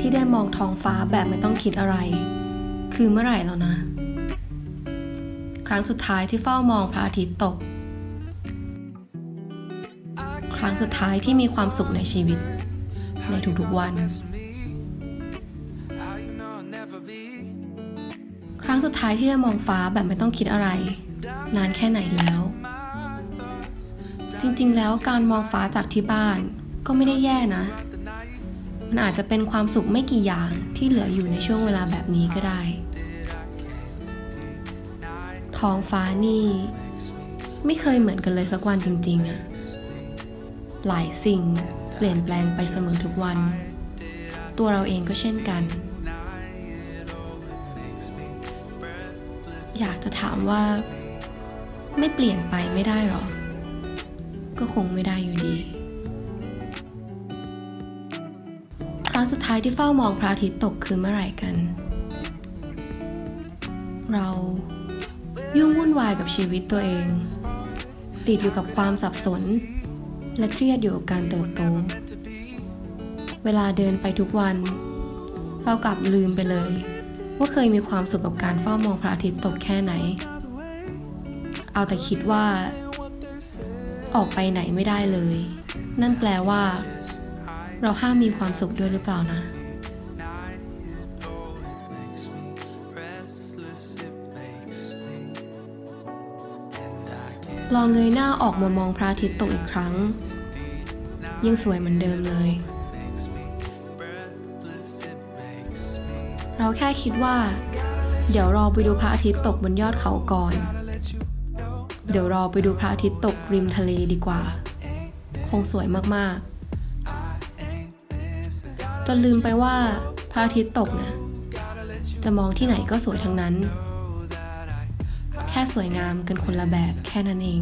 ที่ได้มองท้องฟ้าแบบไม่ต้องคิดอะไร คือเมื่อไหร่แล้วนะ ครั้งสุดท้ายที่เฝ้ามองพระอาทิตย์ตก ครั้งสุดท้ายที่มีความสุขในชีวิต ในทุกๆวัน ครั้งสุดท้ายที่ได้มองฟ้าแบบไม่ต้องคิดอะไร นานแค่ไหนแล้ว จริงๆ แล้วการมองฟ้าจากที่บ้านก็ไม่ได้แย่นะ มันอาจจะเป็นความสุขไม่กี่อย่างที่เหลืออยู่ในช่วงเวลาแบบนี้ก็ได้ ท้องฟ้านี่ ไม่เคยเหมือนกันเลยสักวันจริง ๆอะหลายสิ่งเปลี่ยนแปลงไปเสมอทุกวัน ตัวเราเองก็เช่นกัน อยากจะถามว่า ไม่เปลี่ยนไปไม่ได้หรอ ก็คงไม่ได้อยู่ดี งสุดท้ายที่เฝ้ามองพระอาทิตย์ตกคือเมื่อไหร่กัน เรายุ่งวุ่นวายกับชีวิตตัวเอง ติดอยู่กับความสับสน และเครียดอยู่กับการเติบโต เวลาเดินไปทุกวัน เรากลับลืมไปเลย ว่าเคยมีความสุขกับการเฝ้ามองพระอาทิตย์ตกแค่ไหน เอาแต่คิดว่า ออกไปไหนไม่ได้เลย นั่นแปลว่า เราห้ามมีความสุขด้วยหรือเปล่านะลองเงยหน้าออกมามองพระอาทิตย์ตกอีกครั้ง ยังสวยเหมือนเดิมเลย เราแค่คิดว่า เดี๋ยวรอไปดูพระอาทิตย์ตกบนยอดเขาก่อน เดี๋ยวรอไปดูพระอาทิตย์ตกริมทะเลดีกว่า คงสวยมากๆ จนลืมไปว่าพระอาทิตย์ตกนะ จะมองที่ไหนก็สวยทั้งนั้น แค่สวยงามกันคนละแบบแค่นั้นเอง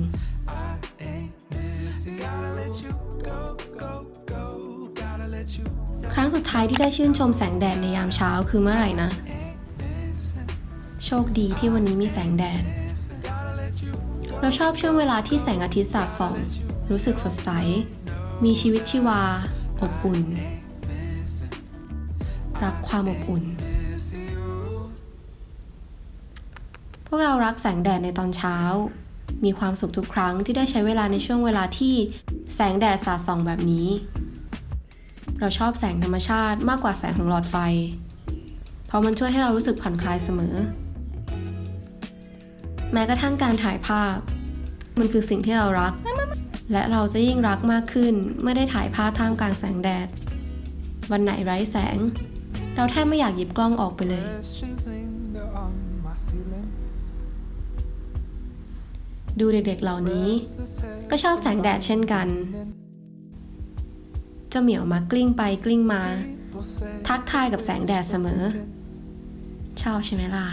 ครั้งสุดท้ายที่ได้ชื่นชมแสงแดดในยามเช้าคือเมื่อไหร่นะ โชคดีที่วันนี้มีแสงแดด เราชอบช่วงเวลาที่แสงอาทิตย์สาดส่อง รู้สึกสดใส มีชีวิตชีวา อบอุ่น รักความอบอุ่น พวกเรารักแสงแดดในตอนเช้า มีความสุขทุกครั้งที่ได้ใช้เวลาในช่วงเวลาที่แสงแดดสาดส่องแบบนี้ เราชอบแสงธรรมชาติมากกว่าแสงของหลอดไฟ เพราะมันช่วยให้เรารู้สึกผ่อนคลายเสมอ แม้กระทั่งการถ่ายภาพ มันคือสิ่งที่เรารักและเราจะยิ่งรักมากขึ้นเมื่อได้ถ่ายภาพท่ามกลางแสงแดด วันไหนไร้แสง เราแทบไม่อยากหยิบกล้องออกไปเลย ดูเด็กๆเหล่านี้ ก็ชอบแสงแดดเช่นกันเจ้าเหมียวมากลิ้งไปกลิ้งมา ทักทายกับแสงแดดเสมอ ชอบใช่ไหมล่ะ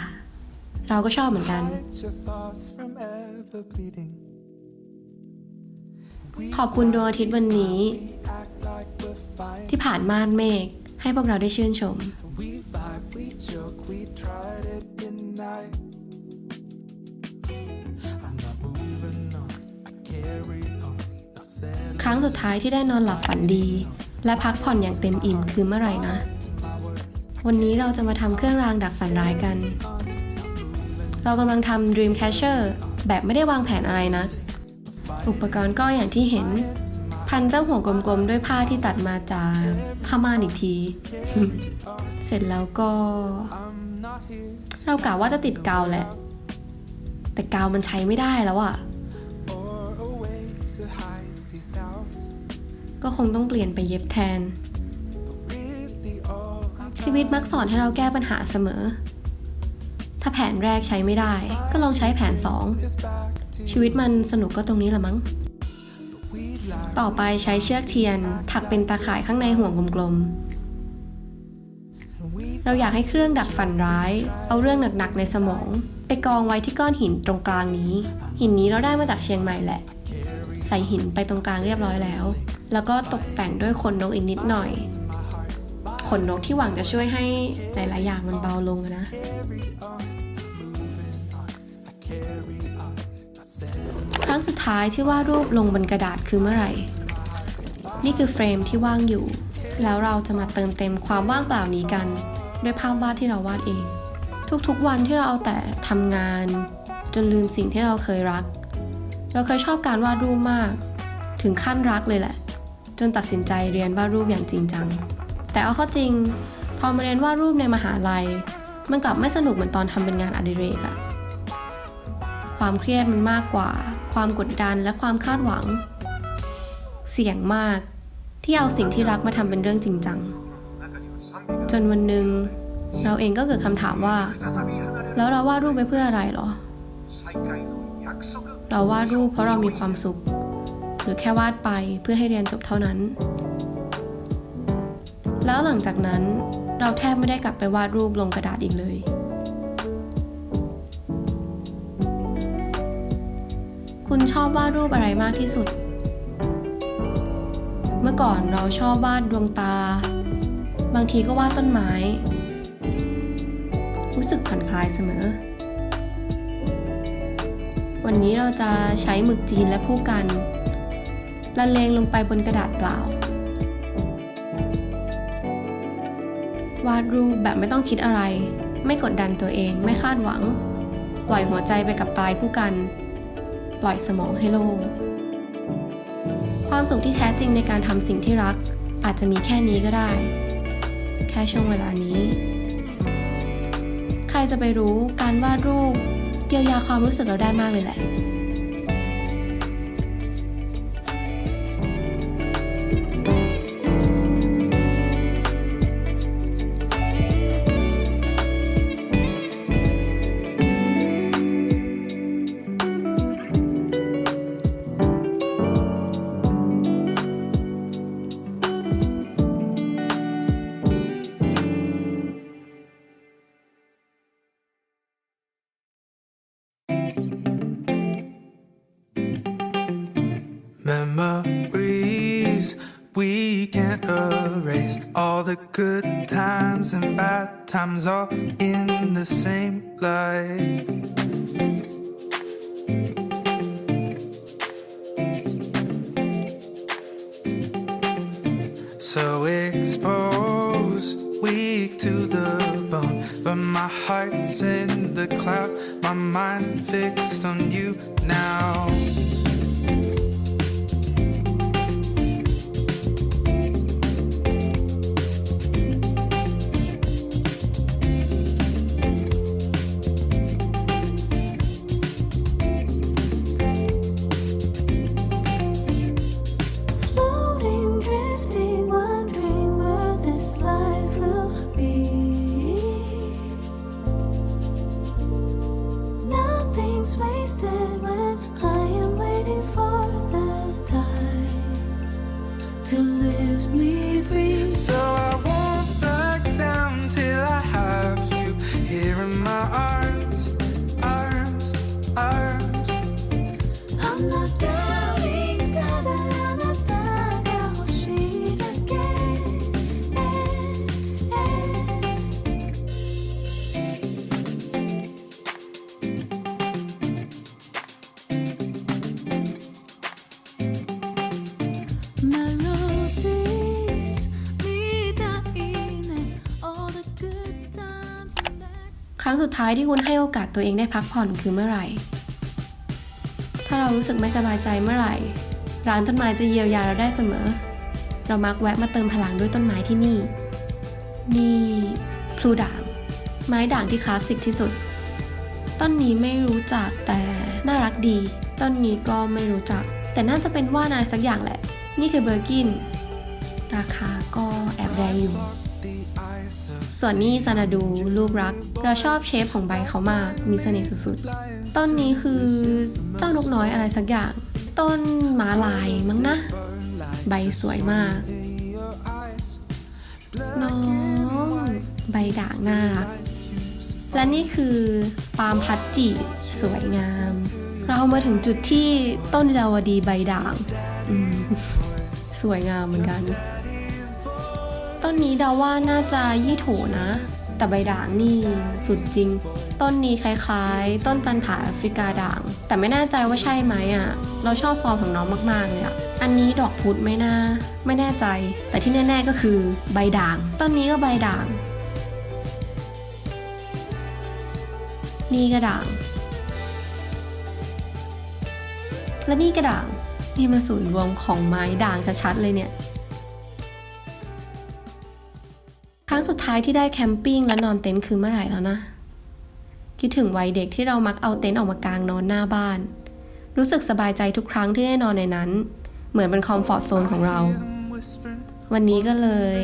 เราก็ชอบเหมือนกัน ขอบคุณดวงอาทิตย์วันนี้ ที่ผ่านม่านเมฆ ให้พวกเราได้ชื่นชม ครั้งสุดท้ายที่ได้นอนหลับฝันดี และพักผ่อนอย่างเต็มอิ่มคือเมื่อไหร่นะ วันนี้เราจะมาทำเครื่องรางดักฝันร้ายกัน เรากำลังทำ Dream Catcher แบบไม่ได้วางแผนอะไรนะ อุปกรณ์ก็อย่างที่เห็น พันเจ้าหัวกลมๆ ด้วยผ้าที่ตัดมาจาก ผ้าม่านอีกที เสร็จแล้วก็ เรากะว่าจะติดกาวแหละ แต่กาวมันใช้ไม่ได้แล้วอะก็คงต้องเปลี่ยนไปเย็บแทน ชีวิตมักสอนให้เราแก้ปัญหาเสมอ ถ้าแผนแรกใช้ไม่ได้ ก็ลองใช้แผนสองชีวิตมันสนุกก็ตรงนี้ละมั้ง ต่อไปใช้เชือกเทียน ถักเป็นตาข่ายข้างในห่วงกลมๆ เราอยากให้เครื่องดักฝันร้าย เอาเรื่องหนักๆในสมอง ไปกองไว้ที่ก้อนหินตรงกลางนี้ หินนี้เราได้มาจากเชียงใหม่แหละ ใส่หินไปตรงกลางเรียบร้อยแล้ว แล้วก็ตกแต่งด้วยขนนกอีกนิดหน่อย ขนนกที่หวังจะช่วยให้หลายๆอย่างมันเบาลงนะ ครั้งสุดท้ายที่วาดรูปลงบนกระดาษคือเมื่อไหร่ นี่คือเฟรมที่ว่างอยู่ แล้วเราจะมาเติมเต็มความว่างเปล่านี้กัน ด้วยภาพวาดที่เราวาดเอง ทุกๆวันที่เราเอาแต่ทำงาน จนลืมสิ่งที่เราเคยรัก เราเคยชอบการวาดรูปมาก ถึงขั้นรักเลยแหละ จนตัดสินใจเรียนวาดรูปอย่างจริงจัง แต่เอาเข้าจริง พอมาเรียนวาดรูปในมหาลัย มันกลับไม่สนุกเหมือนตอนทำเป็นงานอดิเรกอะ ความเครียดมันมากกว่า ความกดดันและความคาดหวัง เสี่ยงมากที่เอาสิ่งที่รักมาทำเป็นเรื่องจริงจัง จนวันหนึ่งเราเองก็เกิดคำถามว่า แล้วเราวาดรูปไปเพื่ออะไรหรอ เราวาดรูปเพราะเรามีความสุข หรือแค่วาดไปเพื่อให้เรียนจบเท่านั้น แล้วหลังจากนั้นเราแทบไม่ได้กลับไปวาดรูปลงกระดาษอีกเลย คุณชอบวาดรูปอะไรมากที่สุด เมื่อก่อนเราชอบวาดดวงตา บางทีก็วาดต้นไม้ รู้สึกผ่อนคลายเสมอ วันนี้เราจะใช้หมึกจีนและผู้กันละเลงลงไปบนกระดาษเปล่า วาดรูปแบบไม่ต้องคิดอะไร ไม่กดดันตัวเอง ไม่คาดหวัง ปล่อยหัวใจไปกับปลายผู้กัน ปล่อยสมองให้โล่ง ความสุขที่แท้จริงในการทำสิ่งที่รัก อาจจะมีแค่นี้ก็ได้ แค่ช่วงเวลานี้ ใครจะไปรู้การวาดรูปเยียวยาความรู้สึกเราได้มากเลยแหละ Memories we can't erase. All the good times and bad times all in the same light. So exposed, weak to the bone. But my heart's in the clouds, my mind fixed on you now. Wasted when สุดท้ายที่คุณให้โอกาสตัวเองได้พักผ่อนคือเมื่อไหร่ ถ้าเรารู้สึกไม่สบายใจเมื่อไหร่ ร้านต้นไม้จะเยียวยาเราได้เสมอ เรามักแวะมาเติมพลังด้วยต้นไม้ที่นี่ นี่พลูด่าง ไม้ด่างที่คลาสสิกที่สุด ต้นนี้ไม่รู้จักแต่น่ารักดี ต้นนี้ก็ไม่รู้จัก แต่น่าจะเป็นว่านอะไรสักอย่างแหละ นี่คือเบอร์กิน ราคาก็แอบแรงอยู่ ส่วนนี้ซานาดูรูปรัก เราชอบเชฟของใบเขามาก มีเสน่ห์สุดๆ ต้นนี้คือเจ้านกน้อยอะไรสักอย่าง ต้นมาลายมั้งนะ ใบสวยมาก น้อง ใบด่างน่ารัก และนี่คือปาล์มพัดจีสวยงาม เรามาถึงจุดที่ต้นดาวดีใบด่าง สวยงามเหมือนกัน ต้นนี้เดาว่าน่าจะยี่โถนะ แต่ใบด่างนี่สุดจริง ต้นนี้คล้ายๆ ต้นจันผาแอฟริกาด่าง แต่ไม่แน่ใจว่าใช่ไหมอะ เราชอบฟอร์มของน้องมากๆเลยอะอันนี้ดอกพุธไม่น่า ไม่แน่ใจ แต่ที่แน่ๆก็คือใบด่าง ต้นนี้ก็ใบด่าง นี่ก็ด่าง และนี่ก็ด่าง นี่มาศูนย์รวมของไม้ด่างชัดๆเลยเนี่ย งสุดท้ายที่ได้แคมปิ้งและนอนเต็นท์คือเมื่อไหร่แล้วนะ คิดถึงวัยเด็กที่เรามักเอาเต็นท์ออกมากางนอนหน้าบ้าน รู้สึกสบายใจทุกครั้งที่ได้นอนในนั้น เหมือนเป็นคอมฟอร์ทโซนของเรา วันนี้ก็เลย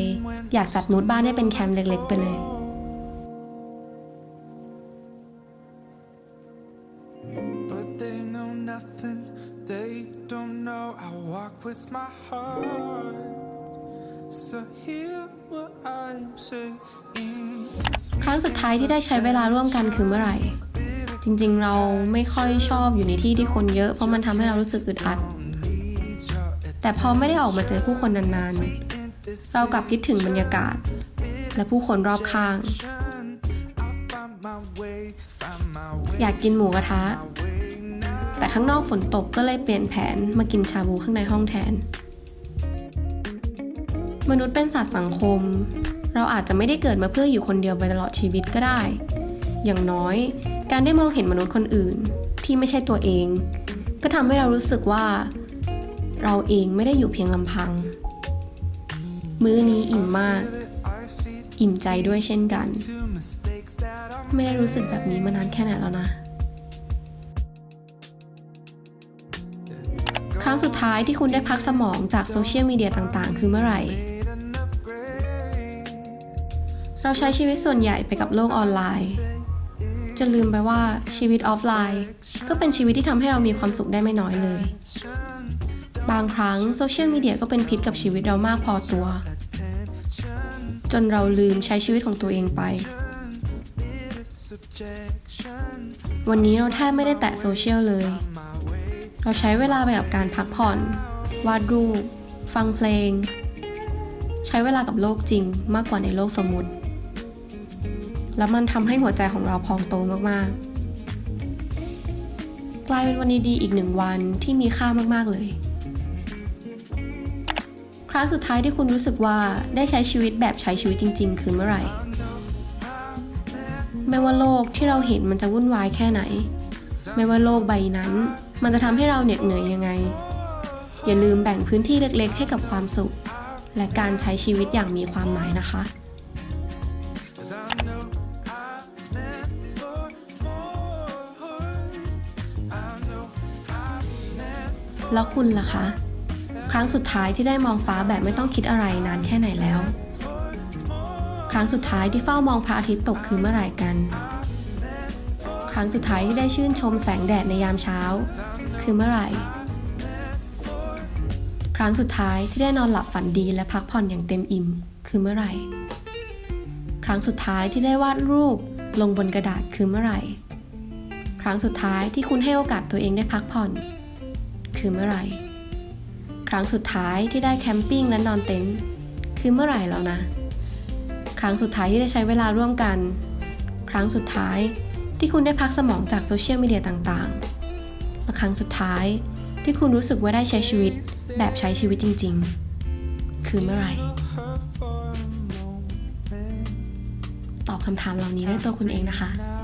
อยากจัดมูดบ้านให้เป็นแคมป์เล็กๆ ไปเลย They don't know I walk with my heart. ครั้งสุดท้ายที่ได้ใช้เวลาร่วมกันคือเมื่อไหร่ จริงๆเราไม่ค่อยชอบอยู่ในที่ที่คนเยอะเพราะมันทำให้เรารู้สึกอึดอัด แต่พอไม่ได้ออกมาเจอผู้คนนานๆ เรากลับคิดถึงบรรยากาศ และผู้คนรอบข้าง อยากกินหมูกระทะ แต่ข้างนอกฝนตกก็เลยเปลี่ยนแผนมากินชาบูข้างในห้องแทน มนุษย์เป็นสัตว์สังคม เราอาจจะไม่ได้เกิดมาเพื่ออยู่คนเดียวไปตลอดชีวิตก็ได้ อย่างน้อย การได้มองเห็นมนุษย์คนอื่น ที่ไม่ใช่ตัวเอง ก็ทำให้เรารู้สึกว่า เราเองไม่ได้อยู่เพียงลำพัง มื้อนี้อิ่มมาก อิ่มใจด้วยเช่นกัน ไม่ได้รู้สึกแบบนี้มานานแค่ไหนแล้วนะ ครั้งสุดท้ายที่คุณได้พักสมองจากโซเชียลมีเดียต่างๆ คือเมื่อไหร่ เราใช้ชีวิตส่วนใหญ่ไปกับโลกออนไลน์ จะลืมไปว่าชีวิตออฟไลน์ ก็เป็นชีวิตที่ทำให้เรามีความสุขได้ไม่น้อยเลย บางครั้งโซเชียลมีเดียก็เป็นพิษกับชีวิตเรามากพอตัว จนเราลืมใช้ชีวิตของตัวเองไป วันนี้เราแทบไม่ได้แตะโซเชียลเลย เราใช้เวลาไปกับการพักผ่อน วาดรูป ฟังเพลงใช้เวลากับโลกจริงมากกว่าในโลกสมมุติ แล้วมันทำให้หัวใจของเราพองโตมากๆ กลายเป็นวันดีๆอีกหนึ่งวันที่มีค่ามากๆเลย ครั้งสุดท้ายที่คุณรู้สึกว่าได้ใช้ชีวิตแบบใช้ชีวิตจริง ๆ คือเมื่อไหร่ ไม่ว่าโลกที่เราเห็นมันจะวุ่นวายแค่ไหน ไม่ว่าโลกใบนั้น มันจะทำให้เราเหน็ดเหนื่อยยังไง อย่าลืมแบ่งพื้นที่เล็กๆ ให้กับความสุข และการใช้ชีวิตอย่างมีความหมายนะคะ แล้วคุณล่ะคะ ครั้งสุดท้ายที่ได้มองฟ้าแบบไม่ต้องคิดอะไรนานแค่ไหนแล้ว ครั้งสุดท้ายที่เฝ้ามองพระอาทิตย์ตกคือเมื่อไหร่กัน ครั้งสุดท้ายที่ได้ชื่นชมแสงแดดในยามเช้า คือเมื่อไหร่ ครั้งสุดท้ายที่ได้นอนหลับฝันดีและพักผ่อนอย่างเต็มอิ่ม คือเมื่อไหร่ ครั้งสุดท้ายที่ได้วาดรูปลงบนกระดาษคือเมื่อไหร่ ครั้งสุดท้ายที่คุณให้โอกาสตัวเองได้พักผ่อน คือเมื่อไหร่ ครั้งสุดท้ายที่ได้แคมปิ้งและนอนเต็นท์คือเมื่อไหร่แล้วนะ ครั้งสุดท้ายที่ได้ใช้เวลาร่วมกัน ครั้งสุดท้ายที่คุณได้พักสมองจากโซเชียลมีเดียต่างๆ และครั้งสุดท้ายที่คุณรู้สึกว่าได้ใช้ชีวิตแบบใช้ชีวิตจริง ๆ คือเมื่อไหร่ ตอบคำถามเหล่านี้ด้วยตัวคุณเองนะคะ